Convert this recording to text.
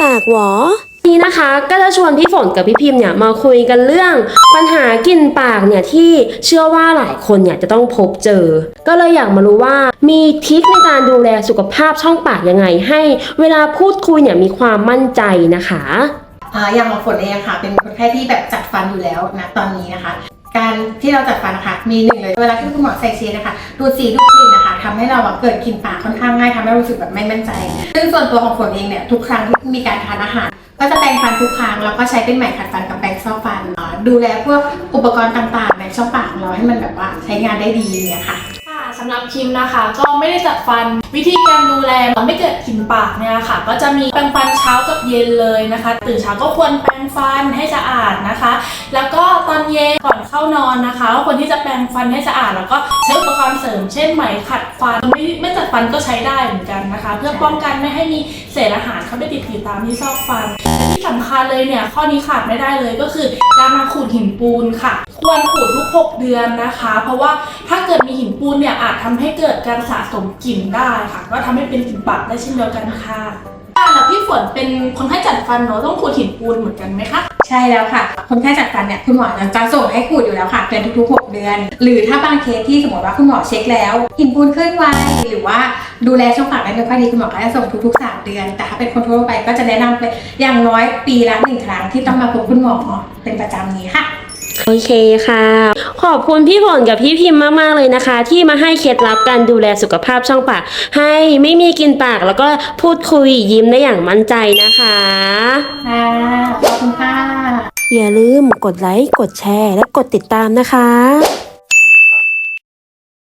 ปากหวอนี้นะคะก็จะชวนพี่ฝนกับพี่พิมพ์เนี่ยมาคุยกันเรื่อง ปัญหากลิ่นปากเนี่ยที่เชื่อว่าหลายคนเนี่ยจะต้องพบเจอ ก็เลยอยากมารู้ว่ามีทริคในการดูแลสุขภาพช่องปากยังไง ให้เวลาพูดคุยเนี่ยมีความมั่นใจนะคะอ่าอย่างของฝนเองค่ะ เป็นคนไข้ที่แบบจัดฟันอยู่แล้วนะตอนนี้นะคะ การที่เราจัดฟันนะคะมีหนึ่งเลยเวลาที่คุณหมอใส่เชนนะคะดูดสีดูดกลิ่นนะคะ ทำให้เราอะเกิดกลิ่นปากค่อนข้างง่ายทำให้รู้สึกแบบไม่มั่นใจ ซึ่งส่วนตัวของฝนเองเนี่ยทุกครั้งที่มีการทานอาหารก็จะแปรงฟันทุกครั้งแล้วก็ใช้เป็นไหมขัดฟันกับแปรงซอกฟันดูแลพวกอุปกรณ์ต่างๆ ในช่องปากของเราให้มันแบบว่าใช้งานได้ดีเนี่ยค่ะ สำหรับคิมนะคะ ก็ไม่ได้จัดฟันวิธีการดูแลไม่เกิดกลิ่นปากเนี่ยค่ะ ก็จะมีแปรงฟันเช้ากับเย็นเลยนะคะ ตื่นเช้าก็ควรแปรงฟันให้สะอาดนะคะ แล้วก็ตอนเย็นก่อนเข้านอนนะคะควรที่จะแปรงฟันให้สะอาด แล้วก็ใช้อุปกรณ์เสริมเช่นไหมขัดฟันไม่ไม่จัดฟันก็ใช้ได้เหมือนกันนะคะ เพื่อป้องกันไม่ให้มีเศษอาหารเข้าไปติดอยู่ตามที่ซอกฟันที่สำคัญเลยเนี่ยข้อนี้ขาดไม่ได้เลยก็คือการมาขูดหินปูนค่ะ ควรขูดทุก 6 เดือนนะคะ เพราะว่าถ้าเกิดมีหินปูนเนี่ยอาจทำให้เกิดการสะสมกลิ่นได้ค่ะ ก็ทำให้เป็นกลิ่นปากได้เช่นเดียวกันค่ะแล้วพี่ฝนเป็นคนให้จัดฟันเนอะต้องขูดหินปูนเหมือนกันไหมคะใช่แล้วค่ะ คนไข้จัดฟันเนี่ยคุณหมอจะส่งให้ขูดอยู่แล้วค่ะเป็นทุกๆ 6 เดือน หรือถ้าบางเคสที่สมมติว่าคุณหมอเช็คแล้ว หินปูนขึ้นไวหรือว่าดูแลช่องปากได้ไม่ค่อยดีคุณหมอก็จะส่งทุกๆ 3 เดือน แต่ถ้าเป็นคนทั่วไปก็จะแนะนำเป็นอย่างน้อยปีละหนึ่งครั้งที่ต้องมาพบคุณหมอเป็นประจำนี้ค่ะ โอเคค่ะ ขอบคุณพี่ฝนกับพี่พิมพ์มาก ๆ เลยนะคะ ที่มาให้เคล็ดลับการดูแลสุขภาพช่องปาก ให้ไม่มีกลินปากแล้วก็พูดคุยยิ้มได้อย่างมั่นใจนะคะค่ะขอบคุณค่ะ อย่าลืมกดไลค์ กดแชร์ และกดติดตามนะคะ